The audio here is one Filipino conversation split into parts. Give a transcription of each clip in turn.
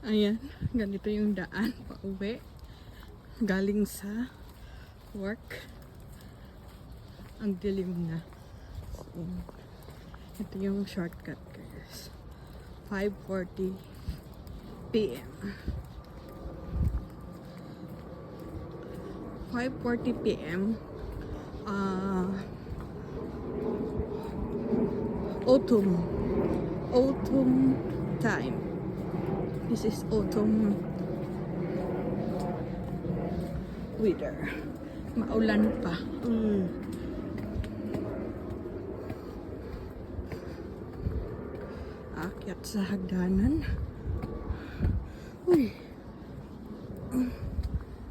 Ayan, ganito yung daan pa uwi. Galing sa work. Ang dilim na. So, ito yung shortcut guys. 5.40 p.m. 5.40 p.m. Uh, autumn. Autumn time. This is autumn weather. Maulan pa. Mm. Akyat sa hagdanan. Uy.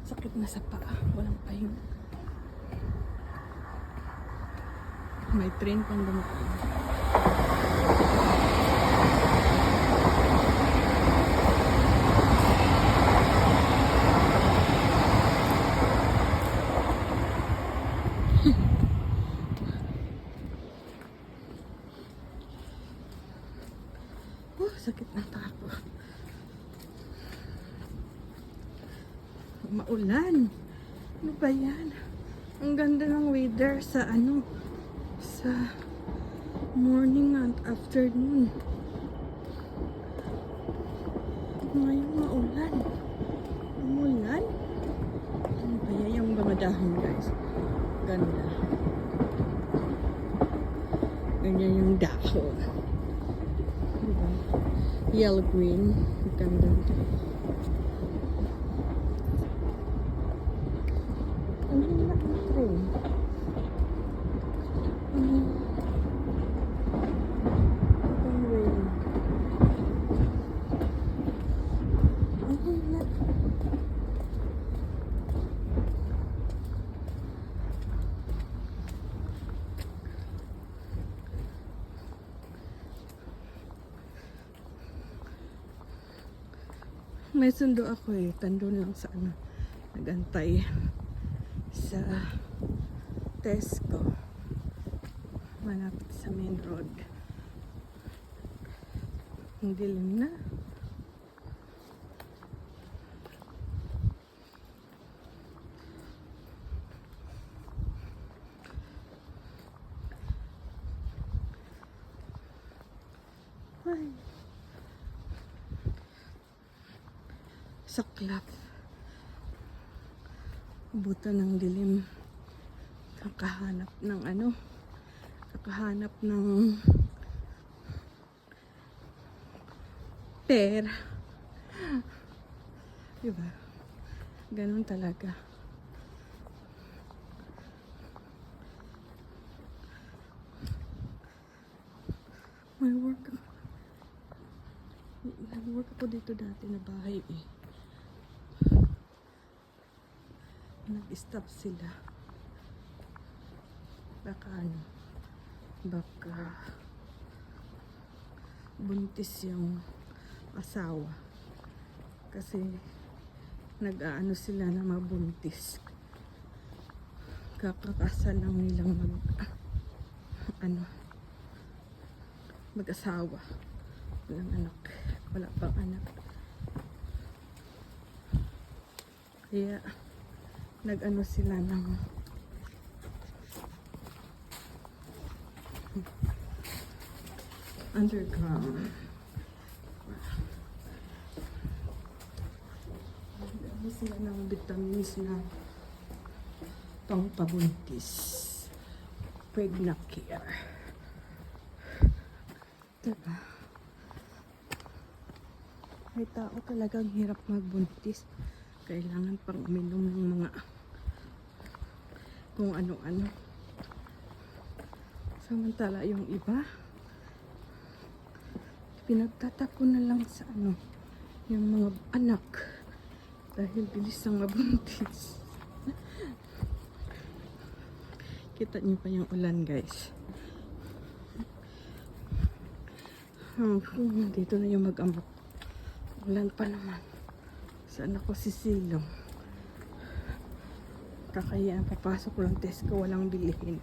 Sakit na sa paa. Walang pahinga. May train pang dumating. Tako. Maulan. Ano ba yan? Ang ganda ng weather sa ano, sa morning and afternoon. Ngayon maulan. Umulan. Ano ba yan yung mga dahon guys? Ganda. Ganyan yung dahon. Yellow green. Ganda. May sundo ako eh. Tandun lang sa ano. Nagantay sa Tesco. Malapit sa main road. Ang dilim na. Ay. Saklap. Buta ng dilim. Kakahanap ng ano. Kakahanap ng pera. Diba? Ganun talaga. May work ako. Nag-work ako dito dati na bahay eh. Nag-stop sila. Baka ano, baka buntis yung asawa. Kasi nag-aano sila na mabuntis. Kakakasal lang nilang mag ano mag-asawa. Walang anak. Wala pang anak. Kaya nag-ano sila ng underground. Ano sila ng vitamins na pangpabuntis. Pregnant care. Diba? May tao talagang hirap magbuntis. Kailangan pang uminom ng mga kung ano-ano. Samantala yung iba, pinagtatapon na lang sa ano, yung mga anak dahil bilis ang mabuntis. Kita niyo pa yung ulan guys. Hmm, dito na yung mag-amok. Ulan pa naman. Saan ako sisilong? Kakayaan, papasok lang Tesco, walang bilihin.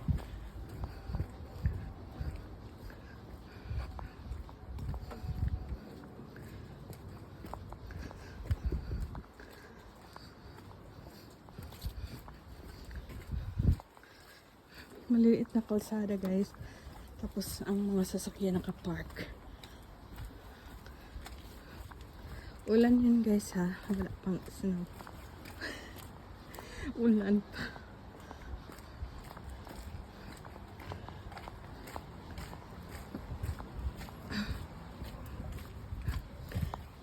Maliliit na kalsada guys. Tapos ang mga sasakyan nakapark. park Ulan yun guys ha. Wala pang snow. Ulan pa.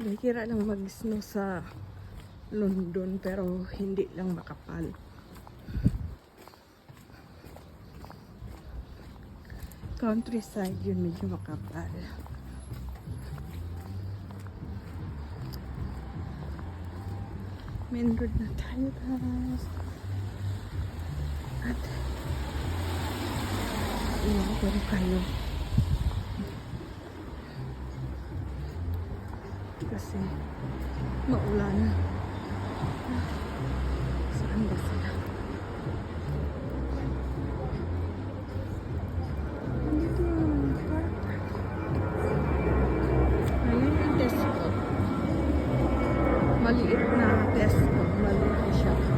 Bihira lang mag-snow sa London pero hindi lang makapal. Countryside yun medyo makapal. Main road na tayo guys. At iwan ko rin kayo. Kasi maulan. Saan maliit na pesto. Malaki siya.